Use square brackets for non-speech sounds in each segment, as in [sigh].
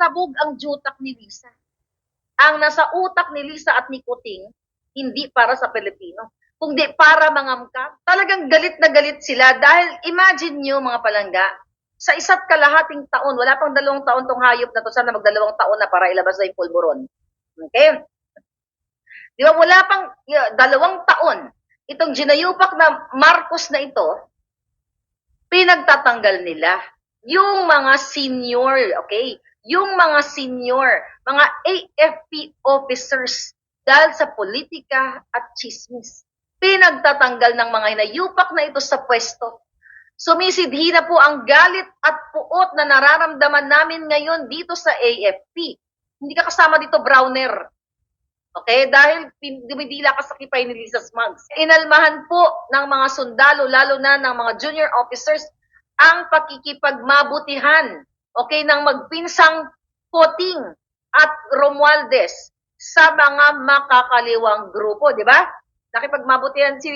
sabog ang jutak ni Lisa. Ang nasa utak ni Lisa at ni Kuting, hindi para sa Pilipino, kundi para mangamka. Talagang galit na galit sila dahil imagine nyo mga palangga, sa isa't kalahating taon, wala pang dalawang taon tong hayop na to, sana magdalawang taon na para ilabas na yung pulburon. Okay? Di ba, wala pang y- dalawang taon, itong ginayupak na Marcos na ito, pinagtatanggal nila yung mga senior, okay? Yung mga senior, mga AFP officers dahil sa politika at chismis. Pinagtatanggal ng mga hinayupak na ito sa pwesto. Sumisidhi na po ang galit at puot na nararamdaman namin ngayon dito sa AFP. Hindi ka kasama dito, Browner. Okay? Dahil dumidila ka sa kipay ni Lisa Smugs. Inalmahan po ng mga sundalo, lalo na ng mga junior officers, ang pakikipagmabutihan, okay, ng magpinsang Poting at Romualdez sa mga makakaliwang grupo, di ba? Nakipagmabutihan si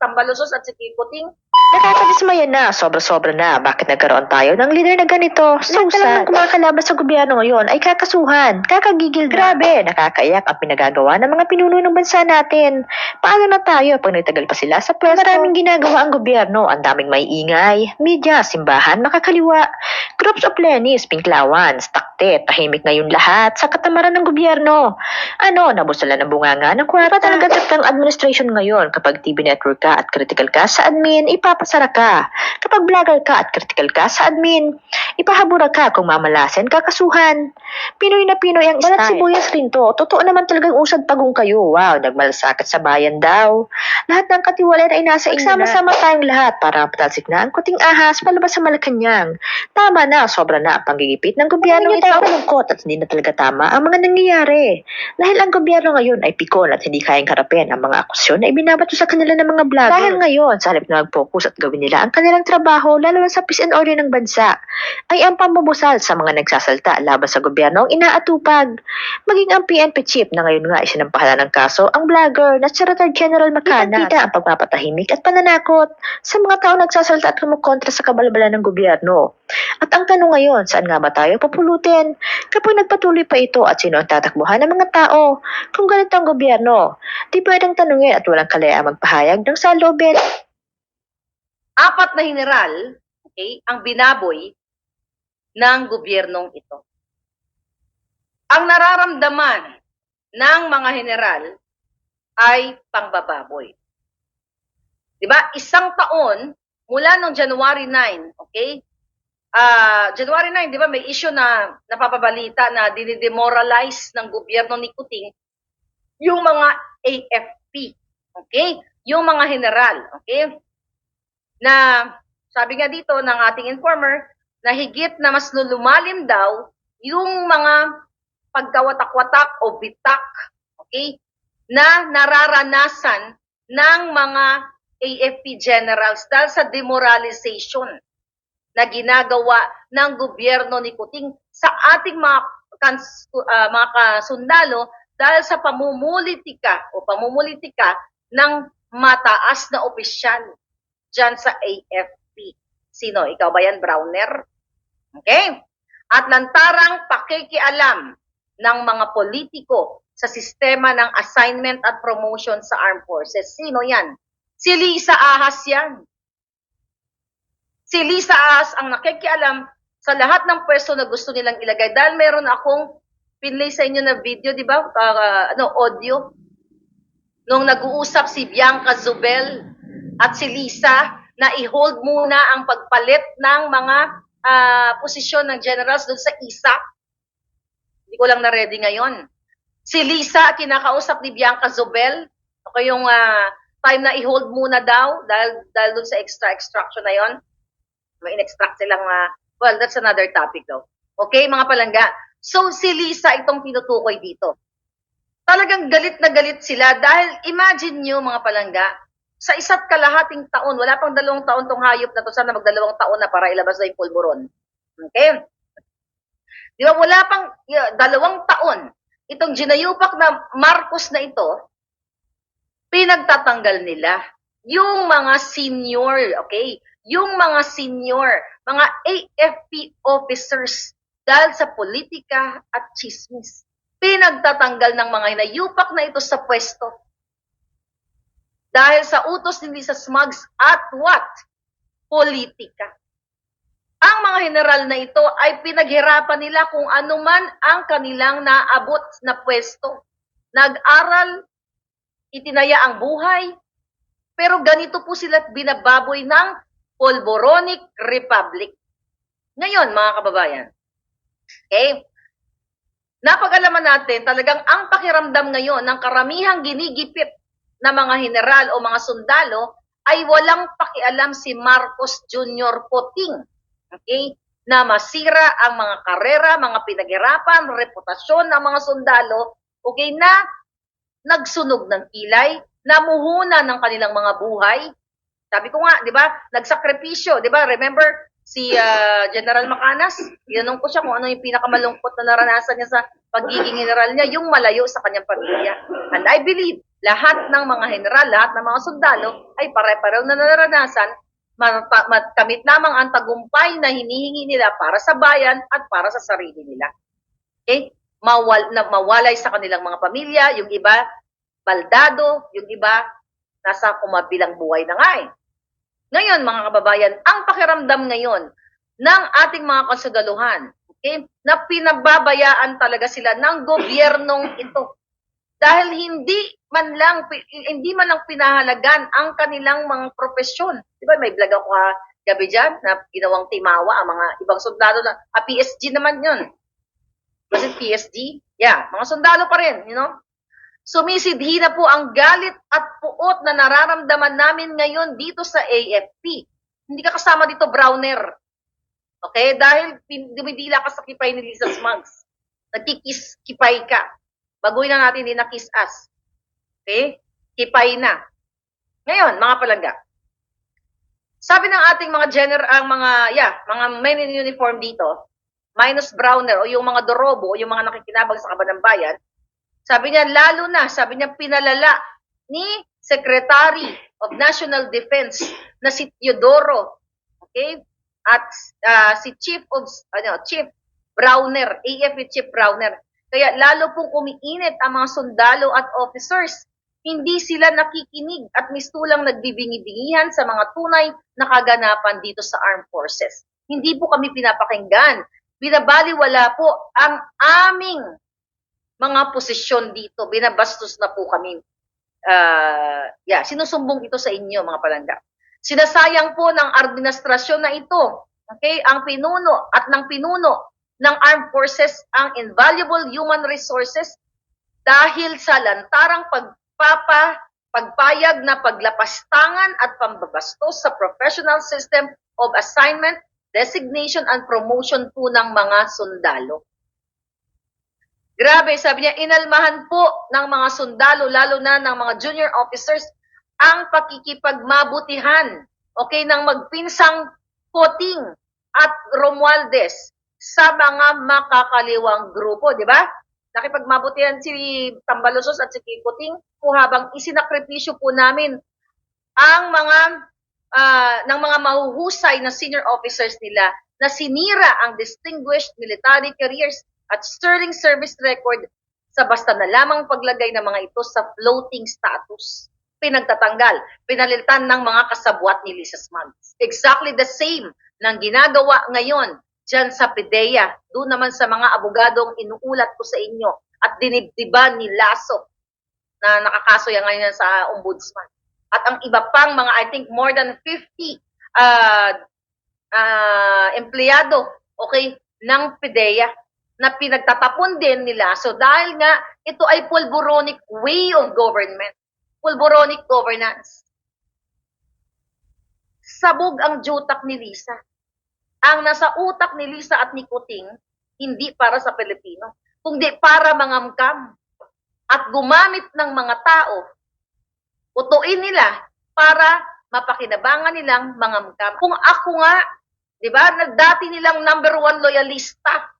Tambalusos at si Poting. Nakakadismaya na, sobra-sobra na. Bakit nagkaroon tayo ng leader na ganito? So sad. kumakalaban sa gobyerno ngayon ay kakasuhan, kakagigil. Grabe, nakakaiyak ang pinagagawa ng mga pinuno ng bansa natin. Paano na tayo pag nagtagal pa sila sa pwesto? Maraming ginagawa ang gobyerno. Ang daming may ingay, media, simbahan, makakaliwa. Groups of Lenis, Pinklawan, Stakte, tahimik ngayon lahat sa katamaran ng gobyerno. Ano, nabusala ng bunganga ng kwarta. talaga ng administration ngayon kapag TV network ka at critical ka sa admin, ipapasara ka. Kapag vlogger ka at critical ka sa admin, ipahabura ka kung mamalasin, kakasuhan. Pinoy na Pinoy ang Balat style. sibuyas rin to. Totoo naman talagang usad pagong kayo. Wow, nagmalasakit sa bayan daw. Lahat ng katiwala ay nasa inyo na. Sama-sama tayong lahat para patalsik na ang kuting ahas palabas sa Malacanang. Tama na, sobra na ang panggigipit ng gobyerno ito. Tayo malungkot at hindi na talaga tama ang mga nangyayari. Dahil ang gobyerno ngayon ay pikon at hindi kayang harapin ang mga akusyon na ibinabato sa kanila ng mga vlogger. Dahil ngayon, sa halip na mag-focus at gawin nila ang kanilang trabaho, lalo na sa peace and order ng bansa, ay ang pambubusal sa mga nagsasalta laban sa gobyerno ang inaatupag. Maging ang PNP chief na ngayon nga ay sinampahala ng kaso, ang vlogger na si Retired General Macana. Kita ang pagpapatahimik at pananakot sa mga tao nagsasalta at kumukontra sa kabalbalan ng gobyerno. At ang tanong ngayon, saan nga ba tayo papulutin? Kapag nagpatuloy pa ito at sino ang tatakbuhan ng mga tao? Kung ganito ang gobyerno, di pwedeng tanungin at walang kalayaang magpahayag ng salobin. apat na general, okay, ang binaboy ng gobyernong ito. Ang nararamdaman ng mga general ay pangbababoy. 'Di ba? Isang taon mula noong January 9, okay? Ah, January 9, 'di ba, may issue na napapabalita na dinidemoralize ng gobyerno ni Kuting yung mga AFP, okay? Yung mga general, okay? na sabi nga dito ng ating informer na higit na mas lulumalim daw yung mga pagkawatak-watak o bitak, okay, na nararanasan ng mga AFP generals dahil sa demoralization na ginagawa ng gobyerno ni Kuting sa ating mga kans, ah, mga kasundalo dahil sa pamumulitika o pamumulitika ng mataas na opisyal dyan sa AFP. Sino? Ikaw ba yan, Browner? Okay? At lantarang pakikialam ng mga politiko sa sistema ng assignment at promotion sa armed forces. Sino yan? Si Lisa Ahas yan. Si Lisa Ahas ang nakikialam sa lahat ng pwesto na gusto nilang ilagay. Dahil meron akong pinlay sa inyo na video, di ba? Ah, ano, audio. Nung nag-uusap si Bianca Zubel at si Lisa na i-hold muna ang pagpalit ng mga ah, posisyon ng generals doon sa ISAC. Hindi ko lang na-ready ngayon. Si Lisa, kinakausap ni Bianca Zobel. Ako yung ah, time na i-hold muna daw dahil, dahil doon sa extra extraction na yon. May in-extract silang, ah, well, that's another topic though. Okay, mga palangga. So, si Lisa itong tinutukoy dito. Talagang galit na galit sila dahil imagine nyo mga palangga, sa isa't kalahating taon, wala pang dalawang taon tong hayop na to, sana magdalawang taon na para ilabas na yung pulburon. Okay? Di ba, wala pang y- dalawang taon, itong ginayupak na Marcos na ito, pinagtatanggal nila yung mga senior, okay? Yung mga senior, mga AFP officers dahil sa politika at chismis. Pinagtatanggal ng mga hinayupak na ito sa pwesto dahil sa utos ni Lisa Smugs at what? Politika. Ang mga general na ito ay pinaghirapan nila kung ano man ang kanilang naabot na pwesto. Nag-aral, itinaya ang buhay, pero ganito po sila binababoy ng Polboronic Republic. Ngayon, mga kababayan, okay, napag-alaman natin talagang ang pakiramdam ngayon ng karamihang ginigipit na mga general o mga sundalo ay walang pakialam si Marcos Jr. Poting. Okay? Na masira ang mga karera, mga pinaghirapan, reputasyon ng mga sundalo, okay, na nagsunog ng kilay, namuhuna ng kanilang mga buhay. Sabi ko nga, di ba, nagsakripisyo, di ba, remember si ah, General Macanas, tinanong ko siya kung ano yung pinakamalungkot na naranasan niya sa pagiging general niya, yung malayo sa kanyang pamilya. And I believe, lahat ng mga general, lahat ng mga sundalo ay pare-pareho na naranasan, mata- matamit lamang ang tagumpay na hinihingi nila para sa bayan at para sa sarili nila. Okay? Mawal, na, mawalay sa kanilang mga pamilya, yung iba, baldado, yung iba, nasa kumabilang buhay na nga eh. Ngayon, mga kababayan, ang pakiramdam ngayon ng ating mga kasugaluhan, okay, na pinababayaan talaga sila ng gobyernong ito. Dahil hindi man lang hindi man lang pinahalagan ang kanilang mga profesyon. 'Di ba may vlog ako ha, gabi diyan na ginawang timawa ang mga ibang sundalo na ah, PSG naman 'yun. Was it PSG? Yeah, mga sundalo pa rin, you know? Sumisidhi na po ang galit at puot na nararamdaman namin ngayon dito sa AFP. Hindi ka kasama dito, Browner. Okay? Dahil dumidila ka sa kipay ni Lisa Smugs. Nagkikis kipay ka. Baguhin na natin din na kiss us. Okay? Kipay na. Ngayon, mga palangga. Sabi ng ating mga gener ang mga yeah, mga men in uniform dito, minus Browner o yung mga Dorobo o yung mga nakikinabang sa kaban ng bayan, sabi niya, lalo na, sabi niya, pinalala ni Secretary of National Defense na si Teodoro, okay? At ah, si Chief of, ano, Chief Browner, AFP Chief Browner. Kaya lalo pong umiinit ang mga sundalo at officers. Hindi sila nakikinig at mistulang nagbibingi-bingihan sa mga tunay na kaganapan dito sa armed forces. Hindi po kami pinapakinggan. Binabaliwala po ang aming mga posisyon dito. Binabastos na po kami. Ah, yeah, sinusumbong ito sa inyo mga palangga. Sinasayang po ng administrasyon na ito, okay, ang pinuno at ng pinuno ng armed forces ang invaluable human resources dahil sa lantarang pagpapa pagpayag na paglapastangan at pambabastos sa professional system of assignment, designation and promotion po ng mga sundalo. Grabe, sabi niya, inalmahan po ng mga sundalo, lalo na ng mga junior officers, ang pakikipagmabutihan, okay, ng magpinsang Poting at Romualdez sa mga makakaliwang grupo, di ba? Nakipagmabutihan si Tambalosos at si Poting po habang isinakripisyo po namin ang mga ah, ng mga mahuhusay na senior officers nila na sinira ang distinguished military careers at sterling service record sa basta na lamang paglagay ng mga ito sa floating status. Pinagtatanggal, pinalitan ng mga kasabwat ni Lisa Smugs. Exactly the same ng ginagawa ngayon dyan sa PDEA. Doon naman sa mga abogadong inuulat ko sa inyo at dinibdiban ni Lasso na nakakaso yan ngayon sa ombudsman. At ang iba pang mga, I think, more than 50 uh, uh, empleyado, okay, ng PDEA na pinagtatapon din nila. So dahil nga ito ay pulboronic way of government, pulboronic governance. Sabog ang jutak ni Lisa. Ang nasa utak ni Lisa at ni Kuting, hindi para sa Pilipino, kundi para mangamkam at gumamit ng mga tao, utuin nila para mapakinabangan nilang mangamkam. Kung ako nga, di ba, na dati nilang number one loyalista,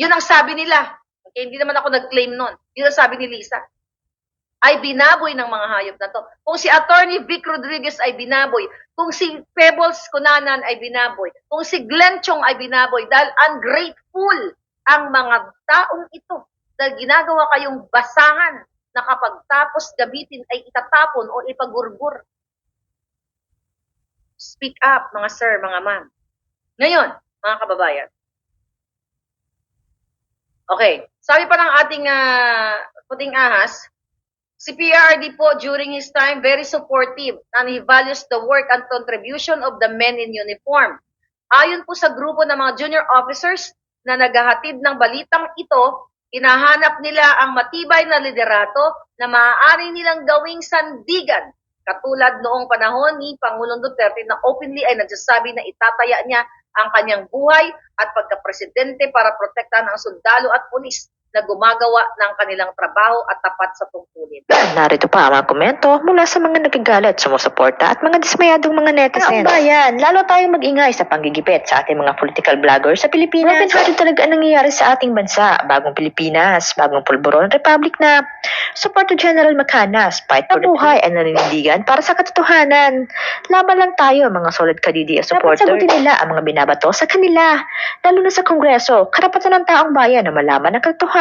yun ang sabi nila. Okay, hindi naman ako nag-claim nun. Yun ang sabi ni Lisa. ay binaboy ng mga hayop na to. Kung si Attorney Vic Rodriguez ay binaboy, kung si Pebbles Kunanan ay binaboy, kung si Glenn Chong ay binaboy, dahil ungrateful ang mga taong ito. Dahil ginagawa kayong basahan na kapag tapos gabitin ay itatapon o ipagurbur. Speak up, mga sir, mga ma'am. Ngayon, mga kababayan. Okay, sabi pa ng ating ah, puting ahas, si PRD po during his time very supportive and he values the work and contribution of the men in uniform. Ayon po sa grupo ng mga junior officers na naghahatid ng balitang ito, hinahanap nila ang matibay na liderato na maaari nilang gawing sandigan katulad noong panahon ni Pangulong Duterte na openly ay nagsasabi na itataya niya ang kanyang buhay at pagkapresidente para protektahan ang sundalo at pulis na gumagawa ng kanilang trabaho at tapat sa tungkulin. [clears throat] Narito pa ang mga komento mula sa mga nagagalit, sumusuporta at mga dismayadong mga netizens. Ang bayan, lalo tayong mag-ingay sa panggigipit sa ating mga political vloggers sa Pilipinas. Broken-hearted talaga ang nangyayari sa ating bansa. Bagong Pilipinas, bagong pulburon, republic na. Support to General Macanas, fight for the buhay ang naninindigan para sa katotohanan. Laban lang tayo mga solid kadidiya supporters. Dapat sagutin nila ang mga binabato sa kanila. Lalo na sa Kongreso, karapatan ng taong bayan na malaman ang katotohanan.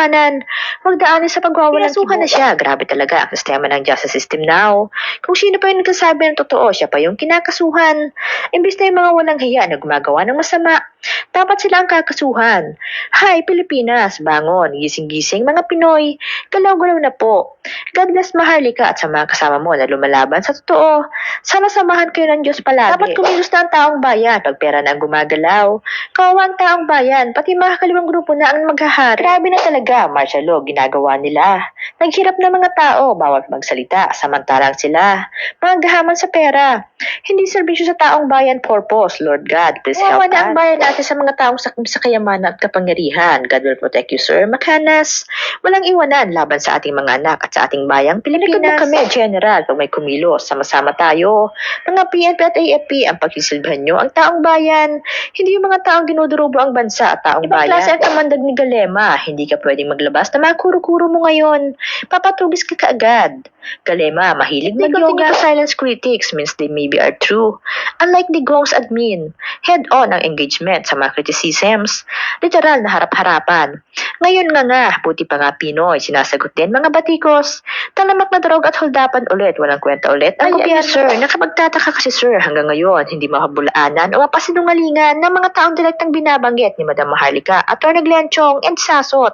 Huwag daanin sa pagwawalang Pinasukan na siya. Grabe talaga ang sistema ng justice system now. Kung sino pa yung nagsasabi ng totoo, siya pa yung kinakasuhan. Imbis na yung mga walang hiya na gumagawa ng masama, dapat sila ang kakasuhan. Hi, Pilipinas, bangon, gising-gising, mga Pinoy, galaw-galaw na po. God bless Maharlika at sa mga kasama mo na lumalaban sa totoo. Sana samahan kayo ng Diyos palagi. Dapat kumilos na ang taong bayan pag pera na ang gumagalaw. Kawawa ang taong bayan, pati mga kaliwang grupo na ang maghahari. Grabe na talaga, martial law, ginagawa nila. Naghirap na mga tao, bawal magsalita, samantalang sila. Mga gahaman sa pera. Hindi serbisyo sa taong bayan purpose, Lord God, please help Kawawa na us. ang bayan natin sa mga taong sakit sa kayamanan at kapangyarihan. God will protect you, sir. Makanas, walang iwanan laban sa ating mga anak at sa ating bayang Pilipinas. kami, General, pag may kumilos, sama-sama tayo. Mga PNP at AFP, ang pagsisilbihan nyo, ang taong bayan. Hindi yung mga taong dinudurubo ang bansa at taong Ibang bayan. klase ang kamandag ni Galema. Hindi ka pwedeng maglabas na mga kuro-kuro mo ngayon. Papatugis ka kaagad. Galema, mahilig mag-yoga. silence critics means they maybe are true. Unlike the Gong's admin, head-on ang engagement sa mga criticisms. Literal na harap-harapan. Ngayon nga nga, buti pa nga Pinoy, sinasagot din mga batikos. Talamak na drog at holdapan ulit, walang kwenta ulit. Ang gobyerno, ano? sir, nakapagtataka kasi sir hanggang ngayon, hindi makabulaanan o mapasinungalingan ng mga taong direktang binabanggit ni Madam Maharlika, Atty. Glenn Chong, and Sasot.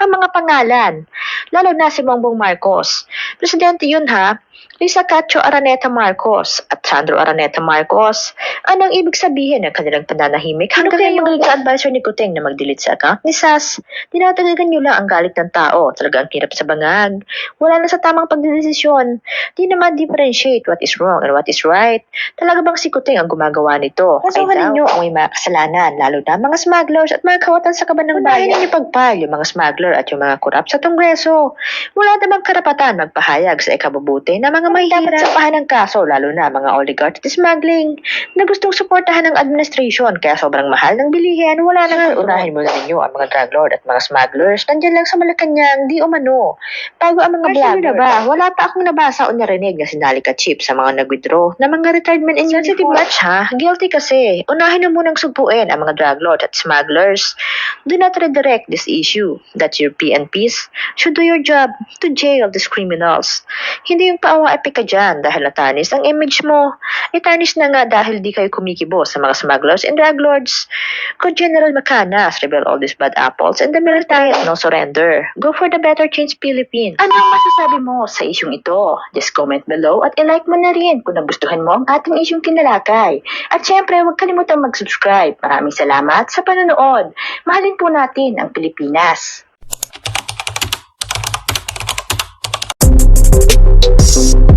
Ang mga pangalan, lalo na si Bongbong Marcos. Presidente yun ha, Lisa Cacho Araneta Marcos at Sandro Araneta Marcos. Anong ibig sabihin ng kanilang pananahimik hanggang kaya ngayon magaling advisor ni Kuting na mag-delete sa account ni Sas? Dinatagagan nyo lang ang galit ng tao. Talagang hirap sa bangag. Wala na sa tamang pagdedesisyon. Di naman differentiate what is wrong and what is right. Talaga bang si Kuting ang gumagawa nito? Kasuhan ninyo ang may mga kasalanan, lalo na mga smugglers at mga kawatan sa kaban ng bayan. Unahin ninyo pagpile yung mga smuggler at yung mga korap sa Kongreso. Wala namang karapatan magpahayag sa ikabubuti na mga mahihirap. Dapat sapahan ng kaso, lalo na mga oligarch at smuggling na gustong suportahan ng administration kaya sobrang mahal ng bilihin. Wala na nga. Unahin muna ninyo ang mga drug lord at mga smugglers. Nandyan lang sa Malacanang, di umano. Bago ang mga vlogger. ba? Wala pa akong nabasa o narinig na sinali ka chip sa mga nag-withdraw na mga retirement in Sensitive match ha? Guilty kasi. Unahin na munang supuin ang mga drug lord at smugglers. Do not redirect this issue that your PNPs should do your job to jail these criminals. Hindi yung paawa epic ka dyan dahil natanis ang image mo. Itanis na nga dahil di kayo kumikibo sa mga smugglers and drug lords. Could General Macanas reveal all these bad apples and the military no surrender? Go for the better change Philippines. Anong masasabi mo sa isyong ito? Just comment below at i-like mo na rin kung nagustuhan mo ang ating isyong kinalakay. At syempre, huwag kalimutang mag-subscribe. Maraming salamat sa panonood. Mahalin po natin ang Pilipinas. Thank you.